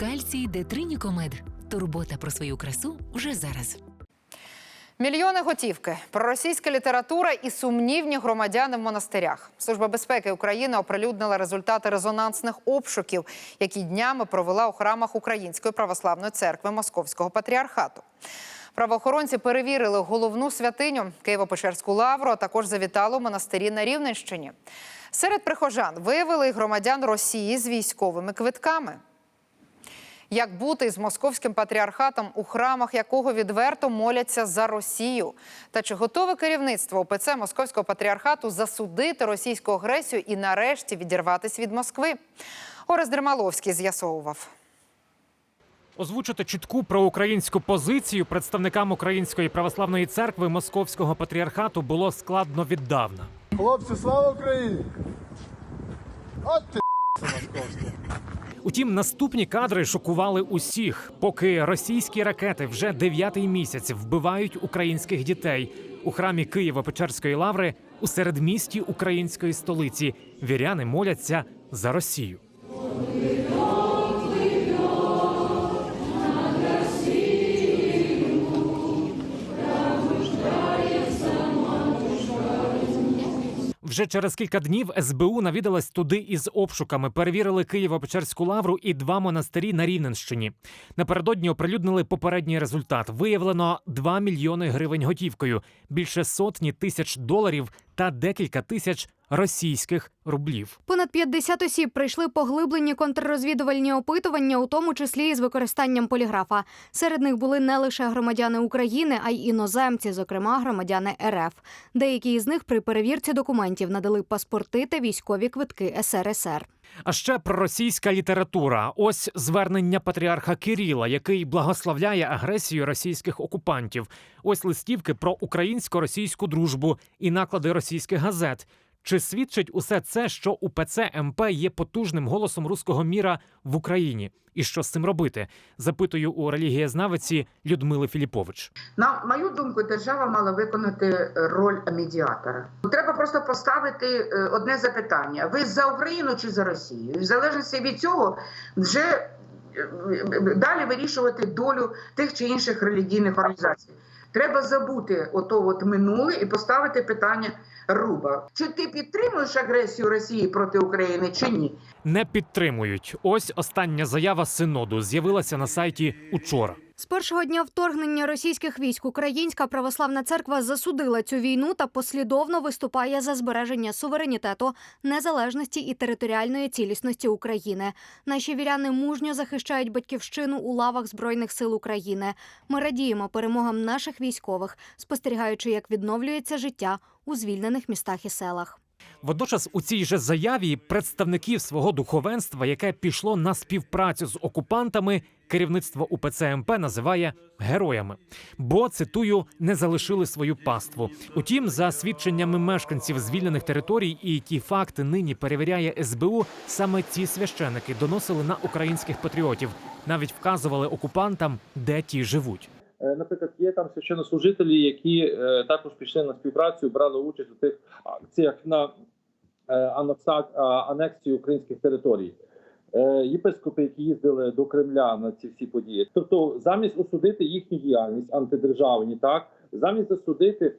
Кальцій Детринікомед. Турбота про свою красу вже зараз. Мільйони готівки, проросійська література і сумнівні громадяни в монастирях. Служба безпеки України оприлюднила результати резонансних обшуків, які днями провела у храмах Української православної церкви Московського патріархату. Правоохоронці перевірили головну святиню Києво-Печерську лавру, а також завітали у монастирі на Рівненщині. Серед прихожан виявили й громадян Росії з військовими квитками. Як бути з московським патріархатом, у храмах якого відверто моляться за Росію? Та чи готове керівництво ОПЦ Московського патріархату засудити російську агресію і нарешті відірватися від Москви? Орес Дермаловський з'ясовував. Озвучити чітку проукраїнську позицію представникам Української православної церкви Московського патріархату було складно віддавна. Хлопці, слава Україні! От ти московська. Утім, наступні кадри шокували усіх, поки російські ракети вже дев'ятий місяць вбивають українських дітей у храмі Києво-Печерської лаври у середмісті української столиці. Віряни моляться за Росію. Вже через кілька днів СБУ навідалась туди із обшуками. Перевірили Києво-Печерську лавру і два монастирі на Рівненщині. Напередодні оприлюднили попередній результат. Виявлено 2 мільйони гривень готівкою, більше сотні тисяч доларів та декілька тисяч російських рублів. Понад 50 осіб прийшли поглиблені контррозвідувальні опитування, у тому числі із використанням поліграфа. Серед них були не лише громадяни України, а й іноземці, зокрема громадяни РФ. Деякі із них при перевірці документів надали паспорти та військові квитки СРСР. А ще проросійська література. Ось звернення патріарха Кирила, який благословляє агресію російських окупантів. Ось листівки про українсько-російську дружбу і наклади російських газет. Чи свідчить усе це, що УПЦ МП є потужним голосом руського міра в Україні? І що з цим робити? Запитую у релігієзнавиці Людмили Філіпович. На мою думку, держава мала виконати е, роль медіатора. Треба просто поставити е, одне запитання: ви за Україну чи за Росію? І в залежності від цього вже е, далі вирішувати долю тих чи інших релігійних організацій. Треба забути ото от минуле і поставити питання руба. Чи ти підтримуєш агресію Росії проти України чи ні? Не підтримують. Ось остання заява синоду з'явилася на сайті учора. З першого дня вторгнення російських військ Українська православна церква засудила цю війну та послідовно виступає за збереження суверенітету, незалежності і територіальної цілісності України. Наші віряни мужньо захищають батьківщину у лавах збройних сил України. Ми радіємо перемогам наших військових, спостерігаючи, як відновлюється життя у звільнених містах і селах. Водночас у цій же заяві представників свого духовенства, яке пішло на співпрацю з окупантами, керівництво УПЦ МП називає героями, бо цитую не залишили свою паству. Утім, за свідченнями мешканців звільнених територій, і ті факти нині перевіряє СБУ. Саме ці священики доносили на українських патріотів, навіть вказували окупантам, де ті живуть. Е, Наприклад, є там священнослужителі, які е, також пішли на співпрацю, брали участь у тих акціях на е, анексію українських територій. Єпископи, які їздили до Кремля на ці всі події. Тобто, замість осудити їхню діяльність антидержавні, так замість засудити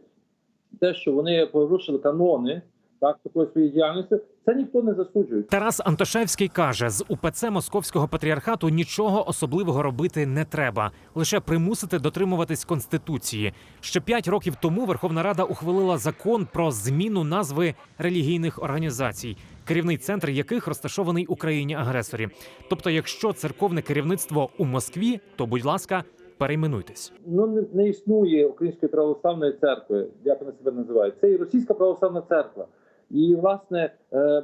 те, що вони порушили канони так такої своєї діяльності, це ніхто не засуджує. Тарас Антошевський каже: з УПЦ Московського патріархату нічого особливого робити не треба, лише примусити дотримуватись конституції. Ще п'ять років тому Верховна Рада ухвалила закон про зміну назви релігійних організацій, керівний центр яких розташований у країні агресорі. Тобто, якщо церковне керівництво у Москві, то будь ласка, перейменуйтесь. ну не, не існує української православної церкви, як вона себе називає. Це і російська православна церква. І власне е,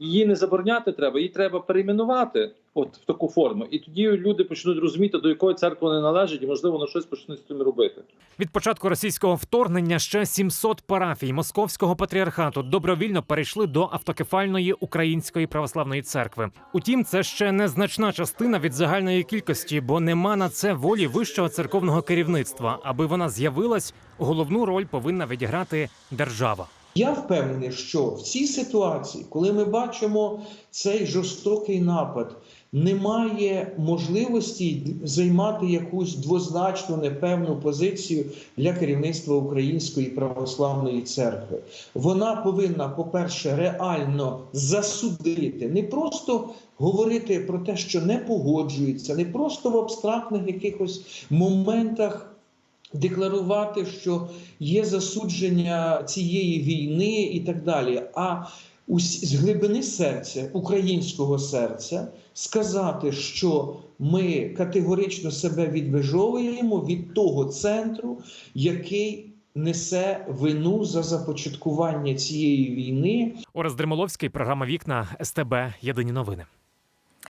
її не забороняти треба, її треба перейменувати от в таку форму. І тоді люди почнуть розуміти, до якої церкви вони належать, і можливо на щось почнуть з цим робити. Від початку російського вторгнення ще 700 парафій московського патріархату добровільно перейшли до автокефальної української православної церкви. Утім, це ще незначна частина від загальної кількості, бо нема на це волі вищого церковного керівництва. Аби вона з'явилась, головну роль повинна відіграти держава. Я впевнений, що в цій ситуації, коли ми бачимо цей жорстокий напад немає можливості займати якусь двозначну непевну позицію для керівництва Української православної церкви. Вона повинна, по-перше, реально засудити, не просто говорити про те, що не погоджується, не просто в абстрактних якихось моментах декларувати, що є засудження цієї війни і так далі. А з глибини серця, українського серця, сказати, що ми категорично себе відвижовуємо від того центру, який несе вину за започаткування цієї війни. Орес Дремоловський, програма Вікна СТБ. Єдині новини.